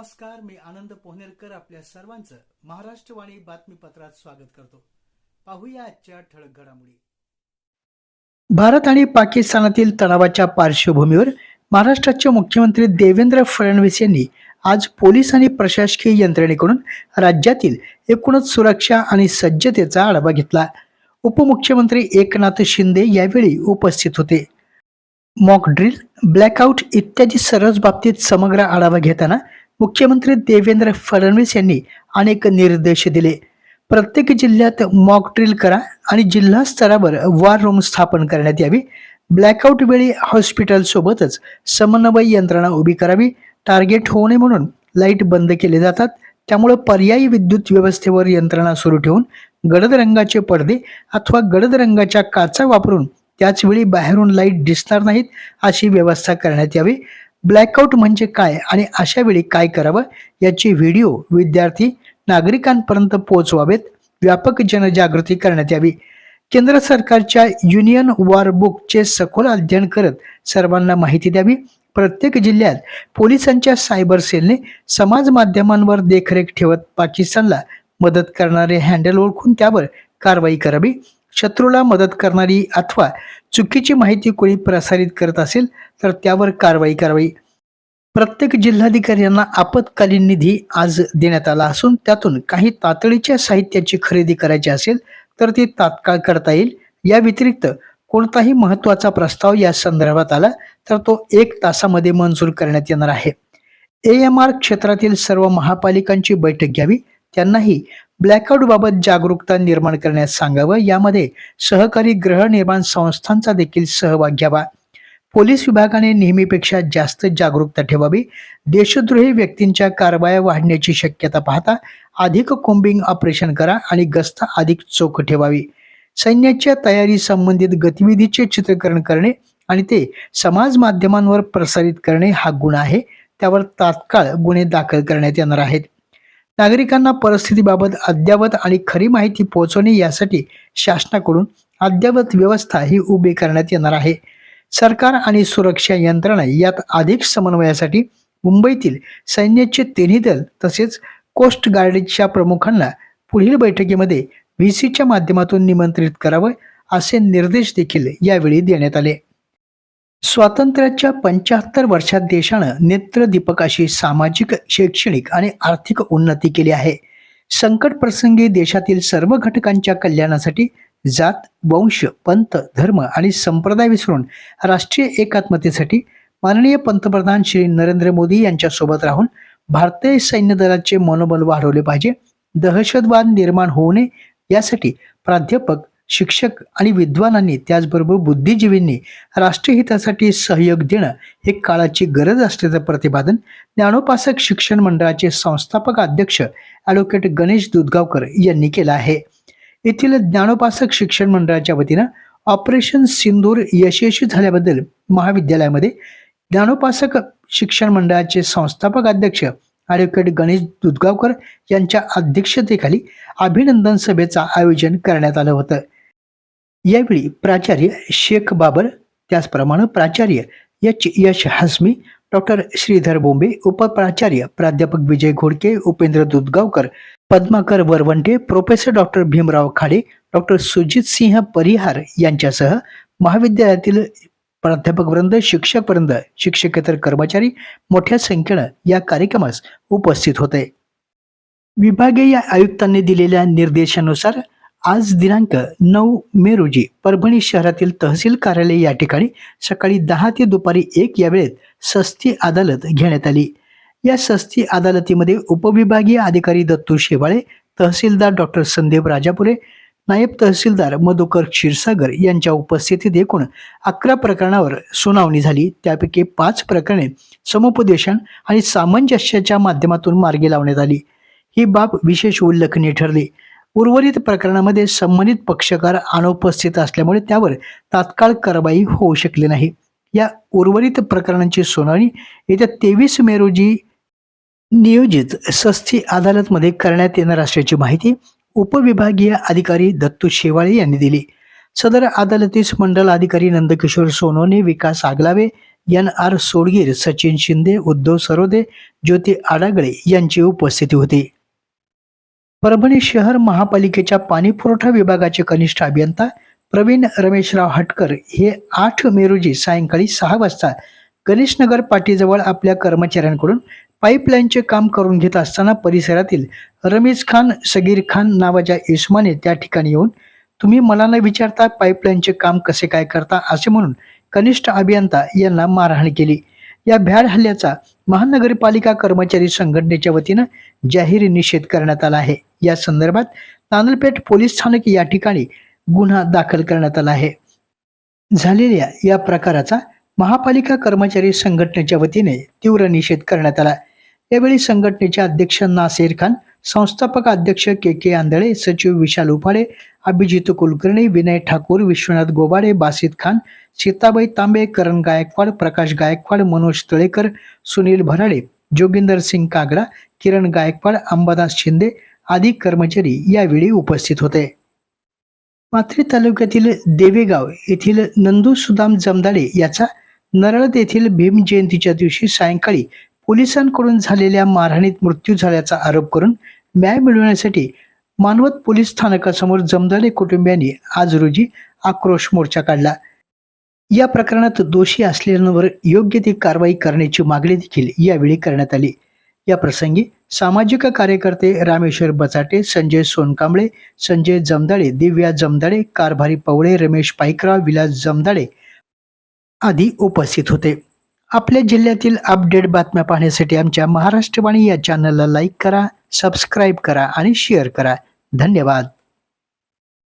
नमस्कार मी आनंद पोहनेरकर आपल्या सर्वांचं महाराष्ट्रवाणी बातमीपत्रात स्वागत करतो. पाहूया आजच्या ठळक घडामोडी. भारत आणि पाकिस्तानातील तणावाच्या पार्श्वभूमीवर महाराष्ट्राचे मुख्यमंत्री देवेंद्र फडणवीस यांनी आज पोलीस आणि प्रशासकीय यंत्रणेकडून राज्यातील एकूणच सुरक्षा आणि सज्जतेचा आढावा घेतला. उपमुख्यमंत्री एकनाथ शिंदे यावेळी उपस्थित होते. मॉक ड्रिल ब्लॅकआउट इत्यादी सर्वच बाबतीत समग्र आढावा घेताना मुख्यमंत्री देवेंद्र फडणवीस यांनी अनेक निर्देश दिले. प्रत्येक जिल्ह्यात मॉक ड्रिल करा आणि जिल्हा स्तरावर वॉर रूम स्थापन करण्यात यावी. ब्लॅकआउट वेळी हॉस्पिटल सोबतच समन्वय यंत्रणा उभी करावी. टार्गेट होऊ नये म्हणून लाइट बंद केले जातात. त्यामुळे पर्यायी विद्युत व्यवस्थेवर यंत्रणा सुरू ठेवून गडद रंगाचे पडदे अथवा गडद रंगाच्या काचा वापरून त्याचवेळी बाहेरून लाइट दिसणार नाहीत अशी व्यवस्था करण्यात यावी. ब्लॅकआउट म्हणजे काय आणि अशा वेळी काय करावं याची व्हिडिओ विद्यार्थी नागरिकांपर्यंत पोहोचवावेत. व्यापक जनजागृती करण्यात यावी. केंद्र सरकारच्या युनियन वॉर बुकचे सखोल अध्ययन करत सर्वांना माहिती द्यावी. प्रत्येक जिल्ह्यात पोलिसांच्या सायबर सेलने समाज माध्यमांवर देखरेख ठेवत पाकिस्तानला मदत करणारे हँडल ओळखून त्यावर कारवाई करावी. शत्रूला मदत करणारी अथवा चुकीची माहिती कोणी प्रसारित करत असेल तर त्यावर कारवाई करावी. प्रत्येक जिल्हाधिकारी यांना आपत्कालीन निधी आज देण्यात आला असून त्यातून काही तातडीच्या साहित्याची खरेदी करायची असेल तर ती तात्काळ करता येईल. या व्यतिरिक्त कोणताही महत्त्वाचा प्रस्ताव या संदर्भात आला तर तो एक तासामध्ये मंजूर करण्यात येणार आहे. ए एम आर क्षेत्रातील सर्व महापालिकांची बैठक घ्यावी त्यांनाही ब्लॅकआउटबाबत जागरूकता निर्माण करण्यास सांगावं. यामध्ये सहकारी गृहनिर्माण संस्थांचा देखील सहभाग घ्यावा. पोलीस विभागाने नेहमीपेक्षा जास्त जागरूकता ठेवावी. देशद्रोही व्यक्तींच्या कारवाया वाढण्याची शक्यता पाहता अधिक कोम्बिंग ऑपरेशन करा आणि गस्त अधिक चोख ठेवावी. सैन्याच्या तयारी संबंधित गतिविधीचे चित्रीकरण करणे आणि ते समाज माध्यमांवर प्रसारित करणे हा गुन्हा आहे. त्यावर तात्काळ गुन्हे दाखल करण्यात येणार आहेत. नागरिकांना परिस्थितीबाबत अद्ययावत आणि खरी माहिती पोहोचवणे यासाठी शासनाकडून अद्ययावत व्यवस्था ही उभी करण्यात येणार आहे. सरकार आणि सुरक्षा यंत्रणा यात अधिक समन्वयासाठी मुंबईतील सैन्याचे तिन्ही दल तसेच कोस्ट गार्डच्या प्रमुखांना पुढील बैठकीमध्ये व्ही सीच्या माध्यमातून निमंत्रित करावं असे निर्देश देखील यावेळी देण्यात आले. स्वातंत्र्याच्या पंच्याहत्तर वर्षात देशानं नेत्रदीपकाशी सामाजिक शैक्षणिक आणि आर्थिक उन्नती केली आहे. संकट प्रसंगी देशातील सर्व घटकांच्या कल्याणासाठी जात वंश पंथ धर्म आणि संप्रदाय विसरून राष्ट्रीय एकात्मतेसाठी माननीय पंतप्रधान श्री नरेंद्र मोदी यांच्यासोबत राहून भारतीय सैन्य दलाचे मनोबल वाढवले पाहिजे. दहशतवाद निर्माण होऊ नये यासाठी प्राध्यापक शिक्षक आणि विद्वानांनी त्याचबरोबर बुद्धिजीवींनी राष्ट्रहितासाठी सहयोग देणं हे काळाची गरज असल्याचं प्रतिपादन ज्ञानोपासक शिक्षण मंडळाचे संस्थापक अध्यक्ष ॲडव्होकेट गणेश दुधगावकर यांनी केलं आहे. येथील ज्ञानोपासक शिक्षण मंडळाच्या वतीनं ऑपरेशन सिंदूर यशस्वी झाल्याबद्दल महाविद्यालयामध्ये ज्ञानोपासक शिक्षण मंडळाचे संस्थापक अध्यक्ष ॲडव्होकेट गणेश दुधगावकर यांच्या अध्यक्षतेखाली अभिनंदन सभेचं आयोजन करण्यात आलं होतं. यावेळी प्राचार्य शेख बाबर त्याचप्रमाणे प्राचार्य एच. यश हसमी डॉक्टर श्रीधर बोंबे उपप्राचार्य प्राध्यापक Vijay Ghodke Upendra Dudhgaonkar Padmakar Varvante professor doctor Bhimrao Khade doctor Sujit Singh Parihar यांच्यासह महाविद्यालयातील प्राध्यापक वृंद शिक्षक वृंद शिक्षकेतर कर्मचारी मोठ्या संख्येनं या कार्यक्रमास उपस्थित होते. विभागीय आयुक्तांनी दिलेल्या निर्देशानुसार आज दिनांक नऊ मे रोजी परभणी शहरातील तहसील कार्यालय या ठिकाणी सकाळी दहा ते दुपारी एक या वेळेत सस्ती अदालत घेण्यात आली. या सस्ती अदालतीमध्ये उपविभागीय अधिकारी दत्तू शेवाळे तहसीलदार डॉक्टर संदीप राजापुरे नायब तहसीलदार मधुकर क्षीरसागर यांच्या उपस्थितीत एकूण अकरा प्रकरणावर सुनावणी झाली. त्यापैकी पाच प्रकरणे समुपदेशन आणि सामंजस्याच्या माध्यमातून मार्गी लावण्यात आली. ही बाब विशेष उल्लेखनीय ठरली. उर्वरित प्रकरणामध्ये संबंधित पक्षकार अनुपस्थित असल्यामुळे त्यावर तात्काळ कारवाई होऊ शकली नाही. या उर्वरित प्रकरणांची सुनावणी येत्या तेवीस मे रोजी नियोजित सस्ती अदालतमध्ये करण्यात येणार असल्याची माहिती उपविभागीय अधिकारी दत्तू शेवाळे यांनी दिली. सदर अदालतीस मंडल अधिकारी नंदकिशोर सोनवणे विकास आगलावे एन आर सोडगीर सचिन शिंदे उद्धव सरोदे ज्योती आडागळे यांची उपस्थिती होती. परभणी शहर महापालिकेच्या पाणी पुरवठा विभागाचे कनिष्ठ अभियंता प्रवीण रमेशराव हटकर हे आठ मे रोजी सायंकाळी सहा वाजता गणेशनगर पाटीजवळ आपल्या कर्मचाऱ्यांकडून पाईपलाईनचे काम करून घेत असताना परिसरातील रमेश खान सगीर खान नावाच्या इस्माने त्या ठिकाणी येऊन तुम्ही मला न विचारता पाईपलाईनचे काम कसे काय करता? असे म्हणून कनिष्ठ अभियंता यांना मारहाण केली. या भ्याड हल्ल्याचा महानगरपालिका कर्मचारी संघटनेच्या वतीनं जाहीर निषेध करण्यात आला आहे. या संदर्भात नांदलपेठ पोलीस स्थानक या ठिकाणी गुन्हा दाखल करण्यात आला आहे. झालेल्या या प्रकाराचा महापालिका कर्मचारी संघटनेच्या वतीने तीव्र निषेध करण्यात आला. यावेळी संघटनेचे अध्यक्ष नासेर खान संस्थापक अध्यक्ष के के आंधळे सचिव विशाल उफाळे अभिजित कुलकर्णी विनय ठाकूर विश्वनाथ गोबाडे बासित खान सीताबाई तांबे करण गायकवाड प्रकाश गायकवाड मनोज तळेकर सुनील भराडे जोगिंदर सिंग कागडा किरण गायकवाड अंबादास शिंदे आदी कर्मचारी यावेळी उपस्थित होते. मात्री तालुक्यातील देवेगाव येथील नंदू सुदाम जमदाडे याचा नरळत येथील भीम जयंतीच्या दिवशी सायंकाळी पोलिसांकडून झालेल्या मारहाणीत मृत्यू झाल्याचा आरोप करून न्याय मिळवण्यासाठी मानवत पोलीस स्थानकासमोर जमदाडे कुटुंबियांनी आज रोजी आक्रोश मोर्चा काढला. या प्रकरणात दोषी असलेल्यांवर योग्य ती कारवाई करण्याची मागणी देखील यावेळी करण्यात आली. या प्रसंगी सामाजिक कार्यकर्ते रामेश्वर बचाटे संजय सोनकांबळे संजय जमदाडे दिव्या जमदाडे कारभारी पवळे रमेश पाईकराव विलास जमदाडे आदी उपस्थित होते. आपल्या जिल्ह्यातील अपडेट बातम्या पाहण्यासाठी आमच्या महाराष्ट्रवाणी या चॅनलला लाईक करा सबस्क्राईब करा आणि शेअर करा. धन्यवाद.